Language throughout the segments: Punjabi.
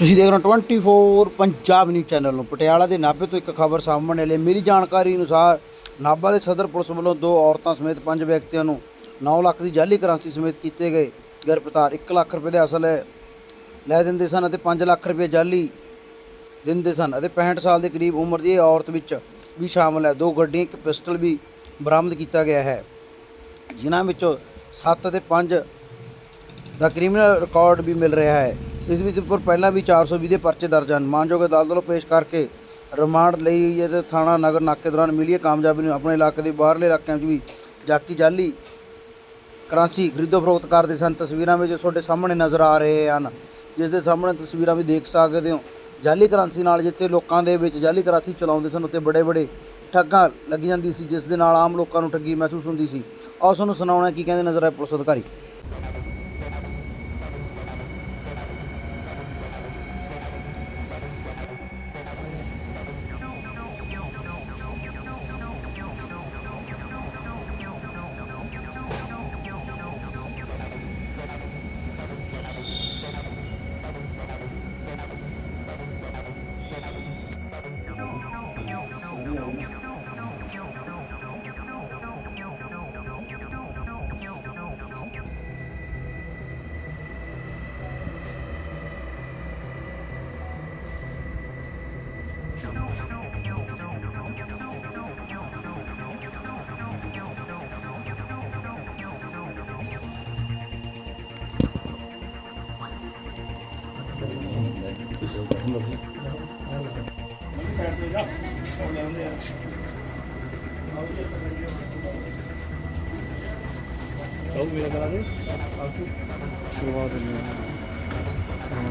ਤੁਸੀਂ ਦੇਖ ਰਹੇ ਹੋ 24 ਪੰਜਾਬ ਨਿਊਜ਼ ਚੈਨਲ ਨੂੰ। ਪਟਿਆਲਾ ਦੇ ਨਾਭੇ ਤੋਂ ਇੱਕ ਖਬਰ ਸਾਹਮਣੇ ਲਈ ਮੇਰੀ ਜਾਣਕਾਰੀ ਅਨੁਸਾਰ ਨਾਭਾ ਦੇ ਸਦਰ ਪੁਲਿਸ ਵੱਲੋਂ ਦੋ ਔਰਤਾਂ ਸਮੇਤ ਪੰਜ ਵਿਅਕਤੀਆਂ ਨੂੰ 9 ਲੱਖ ਦੀ ਜਾਲੀ ਕਰੰਸੀ ਸਮੇਤ ਕੀਤੇ ਗਏ। ਗ੍ਰਿਫਤਾਰ 1 ਲੱਖ ਰੁਪਏ ਦੇ ਅਸਲ ਲੈ ਦਿੰਦੇ ਸਨ ਅਤੇ 5 ਲੱਖ ਰੁਪਏ ਜਾਲੀ ਦਿੰਦੇ ਸਨ ਅਤੇ 65 ਸਾਲ ਦੇ ਕਰੀਬ ਉਮਰ ਦੀ ਇਹ ਔਰਤ ਵਿੱਚ ਵੀ ਸ਼ਾਮਲ ਹੈ। ਦੋ ਗੱਡੀਆਂ, ਇੱਕ ਪਿਸਟਲ ਵੀ ਬਰਾਮਦ ਕੀਤਾ ਗਿਆ ਹੈ। ਜਿਨ੍ਹਾਂ ਵਿੱਚੋਂ 7 ਅਤੇ 5 ਦਾ ਕ੍ਰਿਮੀਨਲ ਰਿਕਾਰਡ ਵੀ ਮਿਲ ਰਿਹਾ ਹੈ। ਇਸ ਵਿੱਚ ਉੱਪਰ ਪਹਿਲਾਂ ਵੀ 420 ਦੇ ਪਰਚੇ ਦਰਜ ਹਨ। ਮਾਨਯੋਗ ਅਦਾਲਤ ਵੱਲੋਂ ਪੇਸ਼ ਕਰਕੇ ਰਿਮਾਂਡ ਲਈ ਗਈ ਹੈ ਤੇ ਥਾਣਾ ਨਗਰ ਨਾਕੇ ਦੌਰਾਨ ਮਿਲੀ ਹੈ। ਕਾਮਯਾਬੀ ਨੂੰ ਆਪਣੇ ਇਲਾਕੇ ਦੇ ਬਾਹਰਲੇ ਇਲਾਕਿਆਂ 'ਚ ਵੀ ਜਾਕੀ ਜਾਲੀ ਕਰਾਂਸੀ ਖਰੀਦੋ ਫਰੋਖਤ ਕਰਦੇ ਸਨ। ਤਸਵੀਰਾਂ ਵਿੱਚ ਤੁਹਾਡੇ ਸਾਹਮਣੇ ਨਜ਼ਰ ਆ ਰਹੇ ਹਨ। ਜਿਸ ਦੇ ਸਾਹਮਣੇ ਤਸਵੀਰਾਂ ਵੀ ਦੇਖ ਸਕਦੇ ਹੋ। ਜਾਲੀ ਕਰਾਂਸੀ ਨਾਲ ਜਿੱਥੇ ਲੋਕਾਂ ਦੇ ਵਿੱਚ ਜਾਲੀ ਕਰਾਂਸੀ ਚਲਾਉਂਦੇ ਸਨ ਉੱਤੇ ਬੜੇ ਬੜੇ ਠੱਗਾਂ ਲੱਗ ਜਾਂਦੀ ਸੀ, ਜਿਸ ਦੇ ਨਾਲ ਆਮ ਲੋਕਾਂ ਨੂੰ ਠੱਗੀ ਮਹਿਸੂਸ ਹੁੰਦੀ ਸੀ। ਆਓ ਤੁਹਾਨੂੰ ਸੁਣਾਉਣਾ ਕੀ ਕਹਿੰਦੇ ਨਜ਼ਰ ਆਏ ਪੁਲਿਸ ਅਧਿਕਾਰੀ? ਚਲੋ ਮੇਰਾ ਕਰਾ ਦੇ ਆਪ ਕਰਵਾ ਦਿੰਦੇ ਹਾਂ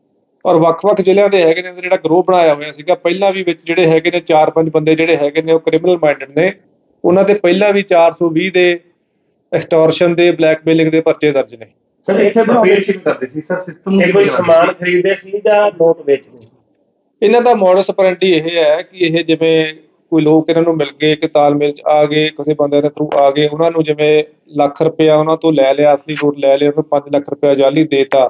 ਔਰ ਵੱਖ-ਵੱਖ ਜ਼ਿਲ੍ਹਿਆਂ ਦੇ ਹੈਗੇ ਨੇ ਜਿਹੜਾ ਗਰੋਹ ਬਣਾਇਆ ਹੋਇਆ ਸੀਗਾ ਪਹਿਲਾਂ ਵੀ ਵਿੱਚ ਜਿਹੜੇ ਹੈਗੇ ਨੇ 4-5 ਬੰਦੇ ਜਿਹੜੇ ਹੈਗੇ ਨੇ ਉਹ ਕ੍ਰਿਮੀਨਲ ਮਾਈਂਡਡ ਨੇ। ਉਹਨਾਂ ਦੇ ਪਹਿਲਾਂ ਵੀ 420 ਦੇ ਐਕਸਟੋਰਸ਼ਨ ਦੇ ਬਲੈਕਮੇਲਿੰਗ ਦੇ ਪਰਚੇ ਦਰਜ ਨੇ। ਸਰ ਇੱਥੇ ਆਪਰੇਸ਼ਨ ਕਰਦੇ ਸੀ? ਸਰ ਸਿਸਟਮ ਇਹ ਕੋਈ ਸਮਾਨ ਖਰੀਦਦੇ ਸੀ ਜਾਂ ਨੋਟ ਵੇਚਦੇ ਸੀ? ਇਹਨਾਂ ਦਾ ਮੋਡਸ ਆਪਰੈਂਡੀ ਇਹ ਹੈ ਕਿ ਇਹ ਜਿਵੇਂ ਕੋਈ ਲੋਕ ਇਹਨਾਂ ਨੂੰ ਮਿਲ ਗਏ ਕਿ ਤਾਲਮੇਲ ਚ ਆ ਗਏ ਕਿਸੇ ਬੰਦੇ ਦੇ ਥਰੂ ਆ ਗਏ ਉਹਨਾਂ ਨੂੰ ਜਿਵੇਂ ਲੱਖ ਰੁਪਇਆ ਉਹਨਾਂ ਤੋਂ ਲੈ ਲਿਆ ਅਸਲੀ ਨੋਟ ਲੈ ਲਿਆ ਉਹਨੂੰ 5 ਲੱਖ ਰੁਪਇਆ ਜਾਲੀ ਦੇਤਾ।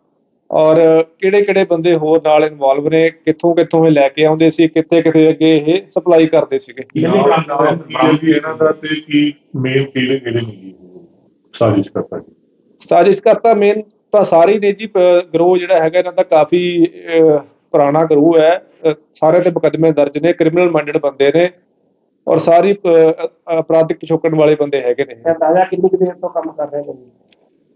ਔਰ ਕਿਹੜੇ ਕਿਹੜੇ ਬੰਦੇ ਹੋਰ ਨਾਲ ਇਨਵੋਲਵ ਨੇ ਕਿੱਥੋਂ ਕਿੱਥੋਂ ਇਹ ਲੈ ਕੇ ਆਉਂਦੇ ਸੀ ਕਿੱਥੇ ਕਿੱਥੇ ਅੱਗੇ ਇਹ ਸਪਲਾਈ ਕਰਦੇ ਸੀਗੇ? ਇਹਨਾਂ ਦਾ ਤੇ ਕੀ ਮੇਨ ਫੀਲਿੰਗ ਇਹਦੇ ਮਿਲੀ ਸਾਜ਼ਿਸ਼ ਕਰਤਾ ਜੀ ਸਾਜ਼ਿਸ਼ ਕਰਤਾ ਮੇਨ ਤਾਂ ਸਾਰੇ ਨੇ ਜੀ ਗਰੋਹ ਜਿਹੜਾ ਹੈਗਾ ਇਹਨਾਂ ਦਾ ਕਾਫੀ ਪੁਰਾਣਾ ਗਰੋਹ ਹੈ। ਸਾਰੇ ਤੇ ਮੁਕੱਦਮੇ ਦਰਜ ਨੇ ਕ੍ਰਿਮੀਨਲ ਮਾਈਂਡਡ ਬੰਦੇ ਨੇ ਔਰ ਸਾਰੀ ਅਪਰਾਧਿਕ ਪਿਛੋਕੜ ਵਾਲੇ ਬੰਦੇ ਹੈਗੇ ਨੇ ਤੇ ਦਾਦਾ ਕਿੰਨੀ ਦੇਰ ਤੋਂ ਕੰਮ ਕਰ ਰਹੇ ਨੇ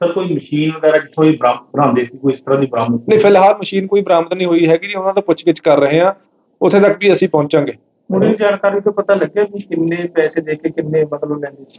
ਸਰ ਕੋਈ ਮਸ਼ੀਨ ਵਗੈਰਾ ਜਿੱਥੋਂ ਇਹ ਬਰਾਮਦ ਬਣਾਉਂਦੇ ਸੀ ਕੋਈ ਇਸ ਤਰ੍ਹਾਂ ਦੀ ਬਰਾਮਦ? ਨਹੀਂ ਫਿਲਹਾਲ ਮਸ਼ੀਨ ਕੋਈ ਬਰਾਮਦ ਨਹੀਂ ਹੋਈ ਹੈਗੀ ਜੀ ਉਹਨਾਂ ਦਾ ਪੁੱਛਗਿੱਛ ਕਰ ਰਹੇ ਆ ਉੱਥੇ ਤੱਕ ਵੀ ਅਸੀਂ ਪਹੁੰਚਾਂਗੇ। ਮੁੱਢਲੀ ਜਾਣਕਾਰੀ ਤੋਂ ਪਤਾ ਲੱਗਿਆ ਵੀ ਕਿੰਨੇ ਪੈਸੇ ਦੇ ਕੇ ਕਿੰਨੇ ਮਤਲਬ ਲੈਂਦੇ ਸੀ?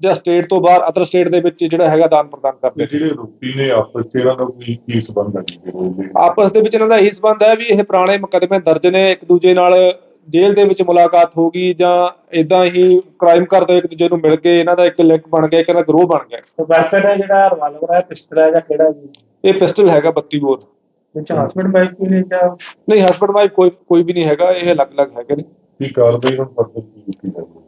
ਜਾਂ ਸਟੇਟ ਤੋਂ ਬਾਹਰ ਅਦਰ ਸਟੇਟ ਦੇ ਵਿੱਚ ਜਿਹੜਾ ਹੈਗਾ ਦਾਨ ਪ੍ਰਦਾਨ ਕਰਦੇ ਤੇ ਨੇ। ਜਿਹੜੇ ਰੋਪੀ ਨੇ ਆਪਸ ਚ ਇਹਨਾਂ ਦਾ ਕੋਈ ਕੀ ਸੰਬੰਧ ਹੈ ਜੀ? ਦੇ ਆਪਸ ਦੇ ਵਿੱਚ ਇਹਨਾਂ ਦਾ ਇਹੀ ਸੰਬੰਧ ਹੈ ਵੀ ਇਹ ਪੁਰਾਣੇ ਮੁਕੱਦਮੇ ਦਰਜ ਨੇ ਇੱਕ ਦੂਜੇ ਨਾਲ ਜੇਲ੍ਹ ਦੇ ਵਿੱਚ ਮੁਲਾਕਾਤ ਹੋ ਗਈ ਜਾਂ ਇਦਾਂ ਹੀ ਕ੍ਰਾਈਮ ਕਰਦੇ ਇੱਕ ਦੂਜੇ ਨੂੰ ਮਿਲ ਕੇ ਇਹਨਾਂ ਦਾ ਇੱਕ ਲਿੰਕ ਬਣ ਗਿਆ ਇੱਕ ਇਹਨਾਂ ਦਾ ਗਰੋਹ ਬਣ ਗਿਆ। ਤੇ ਵੈਪਨ ਹੈ ਜਿਹੜਾ ਰਿਵਾਲਵਰ ਹੈ ਪਿਸਟਲ ਹੈ ਜਾਂ ਕਿਹੜਾ ਜੀ ਇਹ ਪਿਸਟਲ ਹੈਗਾ 32 ਬੋਰ। ਵਿੱਚ ਹਸਬੰਡ ਵਾਈਫ ਵੀ ਨੇ ਜਾਂ? ਨਹੀਂ ਹਸਬੰਡ ਵਾਈਫ ਕੋਈ ਕੋਈ ਵੀ ਨਹੀਂ ਹੈਗਾ ਇਹ ਅਲੱਗ-ਅਲੱਗ ਹੈਗੇ ਨੇ। ਕੀ ਕਾਰਵਾਈ ਹੁਣ ਕੀ ਕੀਤੀ ਜਾਵੇ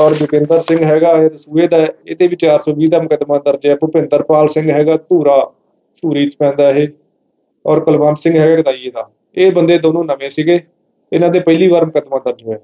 ਔਰ ਜੋਗਿੰਦਰ ਸਿੰਘ ਹੈਗਾ ਇਹ ਦਸੂਹੇ ਦਾ ਹੈ, ਇਹਦੇ ਵੀ 420 ਦਾ ਮੁਕੱਦਮਾ ਦਰਜ ਹੈ। ਭੁਪਿੰਦਰਪਾਲ ਸਿੰਘ ਹੈਗਾ ਧੂਰਾ ਧੂਰੀ ਚ ਪੈਂਦਾ ਇਹ। ਔਰ ਕੁਲਵੰਤ ਸਿੰਘ ਹੈਗਾ ਗਦਾਈਏ ਦਾ। ਇਹ ਬੰਦੇ ਦੋਨੋਂ ਨਵੇਂ ਸੀਗੇ। ਇਹਨਾਂ ਦੇ ਪਹਿਲੀ ਵਾਰ ਮੁਕੱਦਮਾ ਦਰਜ ਹੋਇਆ।